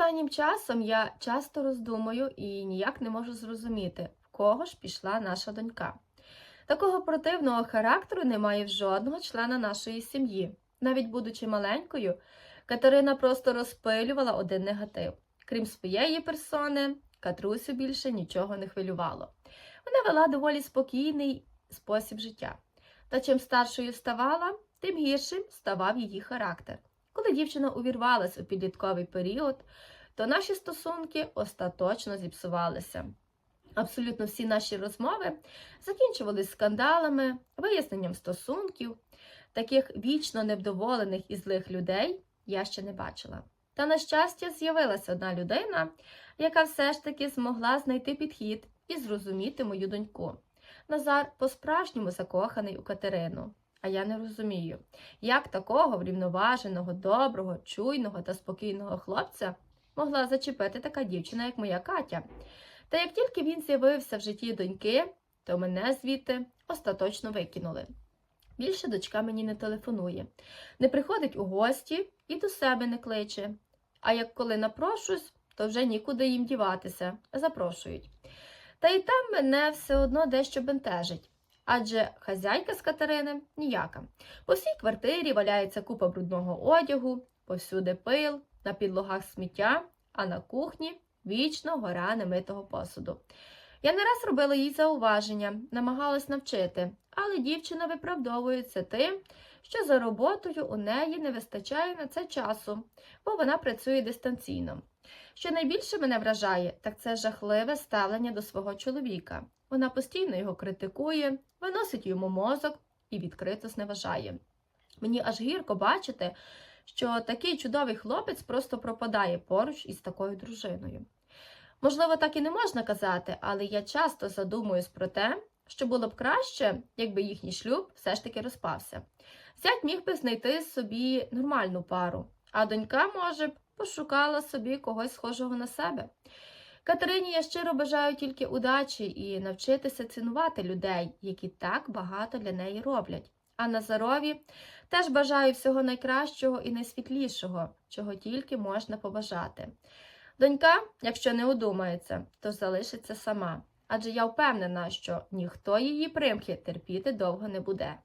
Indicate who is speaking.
Speaker 1: Останнім часом я часто роздумую і ніяк не можу зрозуміти, в кого ж пішла наша донька. Такого противного характеру немає в жодного члена нашої сім'ї. Навіть будучи маленькою, Катерина просто розпилювала один негатив. Крім своєї персони, Катрусю більше нічого не хвилювало. Вона вела доволі спокійний спосіб життя. Та чим старшою ставала, тим гіршим ставав її характер. Коли дівчина увірвалась у підлітковий період, то наші стосунки остаточно зіпсувалися. Абсолютно всі наші розмови закінчувалися скандалами, виясненням стосунків. Таких вічно невдоволених і злих людей я ще не бачила. Та, на щастя, з'явилася одна людина, яка все ж таки змогла знайти підхід і зрозуміти мою доньку. Назар по-справжньому закоханий у Катерину. А я не розумію, як такого врівноваженого, доброго, чуйного та спокійного хлопця могла зачепити така дівчина, як моя Катя. Та як тільки він з'явився в житті доньки, то мене звідти остаточно викинули. Більше дочка мені не телефонує, не приходить у гості і до себе не кличе. А як коли напрошусь, то вже нікуди їм діватися, запрошують. Та й там мене все одно дещо бентежить. Адже хазяйка з Катерини ніяка. По всій квартирі валяється купа брудного одягу, повсюди пил, на підлогах сміття, а на кухні вічно гора немитого посуду. Я не раз робила їй зауваження, намагалась навчити, але дівчина виправдовується тим, що за роботою у неї не вистачає на це часу, бо вона працює дистанційно. Що найбільше мене вражає, так це жахливе ставлення до свого чоловіка. Вона постійно його критикує, виносить йому мозок і відкрито зневажає. Мені аж гірко бачити, що такий чудовий хлопець просто пропадає поруч із такою дружиною. Можливо, так і не можна казати, але я часто задумуюсь про те, що було б краще, якби їхній шлюб все ж таки розпався. Зять міг би знайти собі нормальну пару, а донька, може б, пошукала собі когось схожого на себе. Катерині я щиро бажаю тільки удачі і навчитися цінувати людей, які так багато для неї роблять. А Назарові теж бажаю всього найкращого і найсвітлішого, чого тільки можна побажати. Донька, якщо не удумається, то залишиться сама, адже я впевнена, що ніхто її примхи терпіти довго не буде.